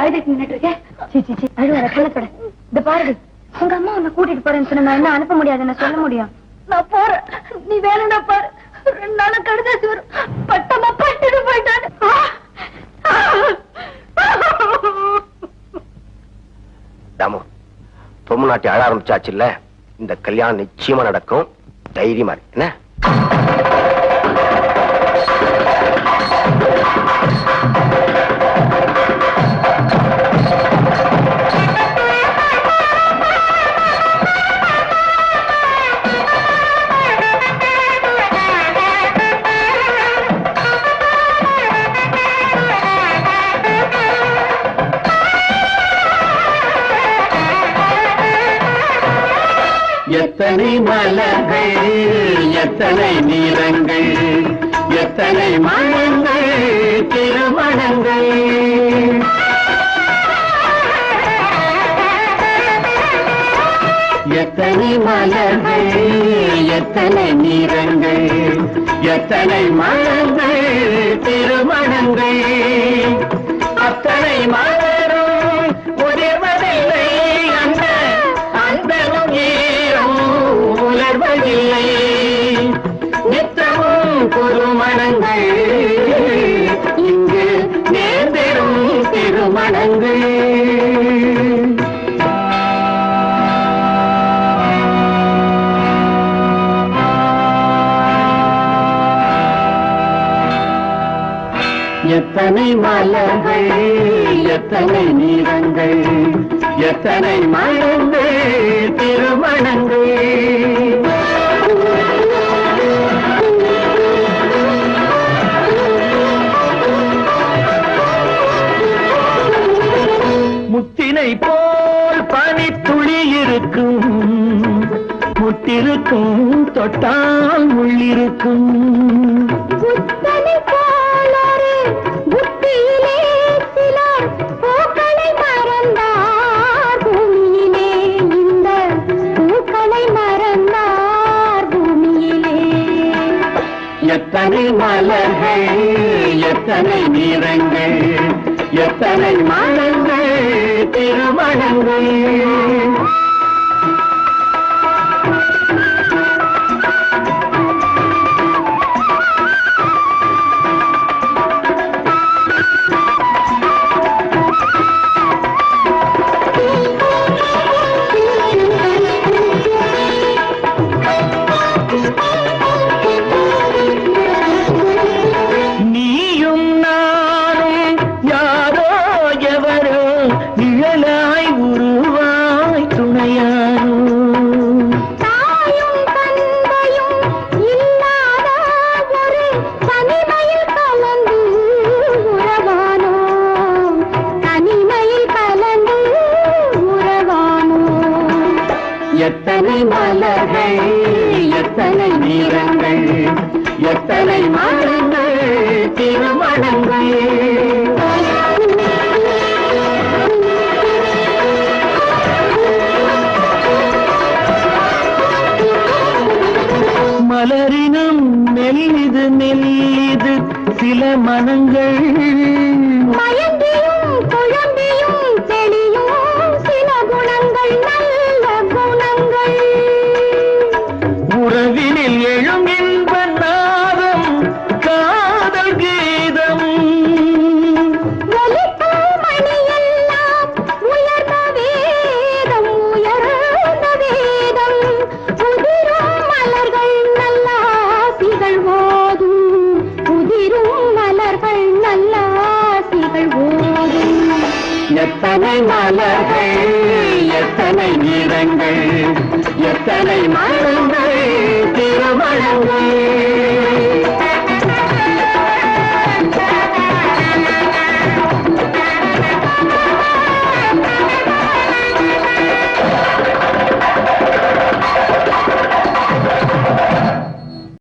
அழுதுட்டு இருக்க சீ இந்த பாருடி உங்க அம்மா உன்னை கூட்டிட்டு போறேன்னு சொன்னா நான் என்ன அனுப்ப முடியாது நான் சொல்ல முடியும்? நான் போறேன். நீ வேணும்னா பாரு. ரெண்டு நாளா கடுதாச்சு வரும் பட்டமா பட்டுட்டு போயிட்டாரு தாமு பொம்மு நாட்டி அழ ஆரம்பிச்சாச்சு இல்ல இந்த கல்யாணம் நிச்சயமா நடக்கும். தைரியமா இரு, என்ன? எத்தனை மலர்கள் எத்தனை நீளங்கள் எத்தனை மனங்கள் திருமணங்கள் எத்தனை மலர்கள் எத்தனை நீரங்கள் எத்தனை மனங்கள் திருமணங்கள் அத்தனை மலரும் எத்தனை மலர்கள் எத்தனை நிறங்கள் எத்தனை மனங்கள் திருமணங்கள். முத்தினை போல் பனித்துளி இருக்கும் முட்டிருக்கும் தொட்டால் உள்ளிருக்கும் மலர்கள் எத்தனை நிறங்கள் எத்தனை மனங்கள் திருமணங்கள். தனிமையில் கலந்து உறவானோ. எத்தனை மலர்கள் எத்தனை நிறங்கள் எத்தனை மனங்கள் திருமணங்கள். மலரினும் மெல்லிது மெல்லிது சில மனங்கள் மலர்கள் எத்தனை நிறங்கள் எத்தனை மனங்கள்